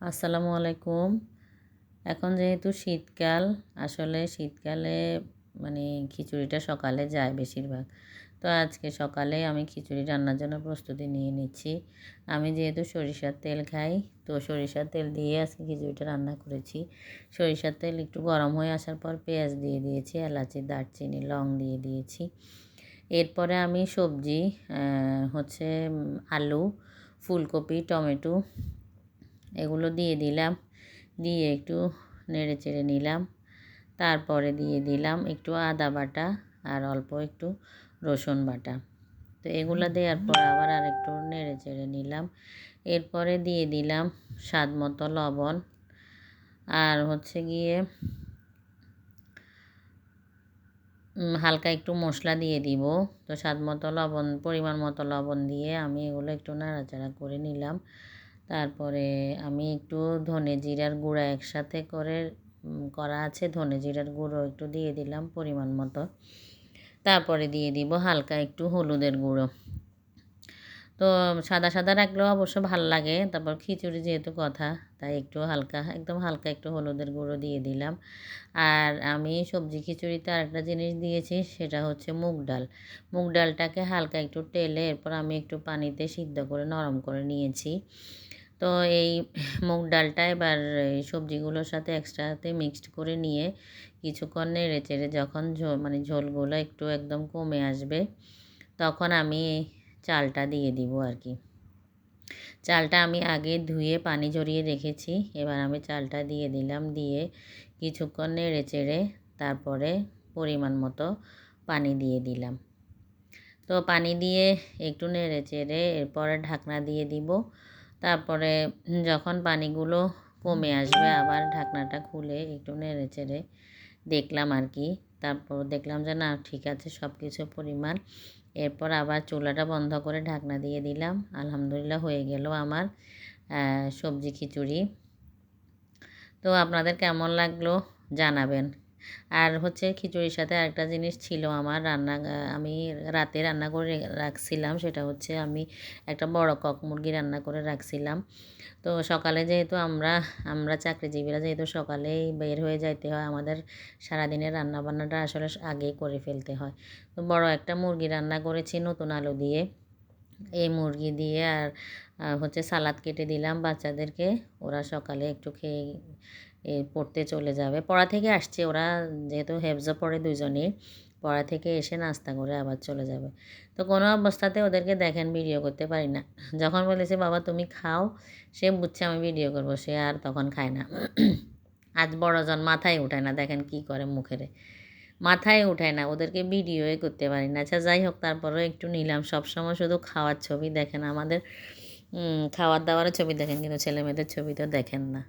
আসসালামু আলাইকুম। এখন যেহেতু শীতকাল, আসলে শীতকালে মানে খিচুড়িটা সকালে যায় বেশিরভাগ। তো আজকে সকালে আমি খিচুড়ি রান্নার জন্য প্রস্তুতি নিয়ে নিচ্ছি। আমি যেহেতু সরিষার তেল খাই, তো সরিষার তেল দিয়ে আজকে খিচুড়িটা রান্না করেছি। সরিষার তেল একটু গরম হয়ে আসার পর পেঁয়াজ দিয়ে দিয়েছি, এলাচি, দারচিনি, লং দিয়ে দিয়েছি। এরপরে আমি সবজি হচ্ছে আলু, ফুলকপি, টমেটো এগুলো দিয়ে দিলাম। দিয়ে একটু নেড়ে চেড়ে নিলাম। তারপরে দিয়ে দিলাম একটু আদা বাটা আর অল্প একটু রসুন বাটা। তো এগুলো দেওয়ার পর আবার আর একটু নেড়ে চেড়ে নিলাম। এরপরে দিয়ে দিলাম স্বাদ মতো লবণ। আর হচ্ছে গিয়ে হালকা একটু মশলা দিয়ে দিব। তো স্বাদ মতো লবণ, পরিমাণ মতো লবণ দিয়ে আমি এগুলো একটু নাড়াচাড়া করে নিলাম। তারপরে আমি একটু ধনে জিরার গুঁড়া একসাথে করে করা আছে। ধনে জিরার গুঁড়ো একটু দিয়ে দিলাম পরিমাণ মতো। তারপরে দিয়ে দিব হালকা একটু হলুদের গুঁড়ো। তো সাদা সাদা রাখলেও অবশ্য ভালো লাগে। তারপর খিচুড়ি যেহেতু কথা, তাই একটু হালকা, একদম হালকা একটু হলুদের গুঁড়ো দিয়ে দিলাম। আর আমি সবজি খিচুড়িতে আরেকটা জিনিস দিয়েছি, সেটা হচ্ছে মুগ ডাল। মুগ ডালটাকে হালকা একটু টেলে, এরপর আমি একটু পানিতে সিদ্ধ করে, নরম করে নিয়েছি। তো এই মুগ ডালটা এবার এই সবজিগুলোর সাথে একসাথে মিক্সড করে নিয়ে কিছুক্ষণ নেড়ে চেড়ে যখন ঝোল মানে ঝোলগুলো একটু একদম কমে আসবে, তখন আমি চালটা দিয়ে দিব আর কি। চালটা আমি আগে ধুয়ে পানি ঝরিয়ে রেখেছি, এবার আমি চালটা দিয়ে দিলাম, দিয়ে কিছুক্ষণ নেড়ে চেড়ে তারপরে পরিমাণ মতো পানি দিয়ে দিলাম। তো পানি দিয়ে একটু নেড়ে চেড়ে এরপরে ঢাকনা দিয়ে দিব তারপরে যখন পানিগুলো কমে আসবে, আবার ঢাকনাটা খুলে একটু নেড়ে চেড়ে দেখলাম আর কি। তারপর দেখলাম যে, না, ঠিক আছে সব কিছু পরিমাণ। এরপর আবার চুলাটা বন্ধ করে ঢাকনা দিয়ে দিলাম। আলহামদুলিল্লাহ হয়ে গেল আমার সবজি খিচুড়ি। তো আপনাদের কেমন লাগল জানাবেন। আর হচ্ছে খিচুড়ির সাথে আরেকটা জিনিস ছিল আমার রান্না, আমি রাতে রান্না করে রাখছিলাম, সেটা হচ্ছে আমি একটা বড় কক মুরগি রান্না করে রাখছিলাম। তো সকালে যেহেতু আমরা আমরা চাকরিজীবীরা যেহেতু সকালেই বের হয়ে যাইতে হয়, আমাদের সারাদিনের রান্নাবান্নাটা আসলে আগেই করে ফেলতে হয়। তো বড় একটা মুরগি রান্না করেছি নতুন আলু দিয়ে। এই মুরগি দিয়ে আর হচ্ছে সালাদ কেটে দিলাম বাচ্চাদেরকে। ওরা সকালে একটু খেয়ে পড়তে চলে যাবে। পড়া থেকে আসছে ওরা, যেহেতু হেফজো পড়ে দুজনেই, পড়া থেকে এসে নাস্তা করে আবার চলে যাবে। তো কোনো অবস্থাতে ওদেরকে দেখেন ভিডিও করতে পারি না। যখন বলেছে, বাবা, তুমি খাও, সে বুঝছে আমি ভিডিও করব, সে আর তখন খায় না। আজ বড়জন মাথায় উঠায় না, দেখেন কি করে মুখেরে। মাথায় উঠায় না, ওদেরকে ভিডিওই করতে পারি না। আচ্ছা যাই হোক, তারপরেও একটু নিলাম। সবসময় শুধু খাওয়ার ছবি দেখেন, আমাদের খাওয়ার দাওয়ারও ছবি দেখেন, কিন্তু ছেলেমেয়েদের ছবি তো দেখেন না।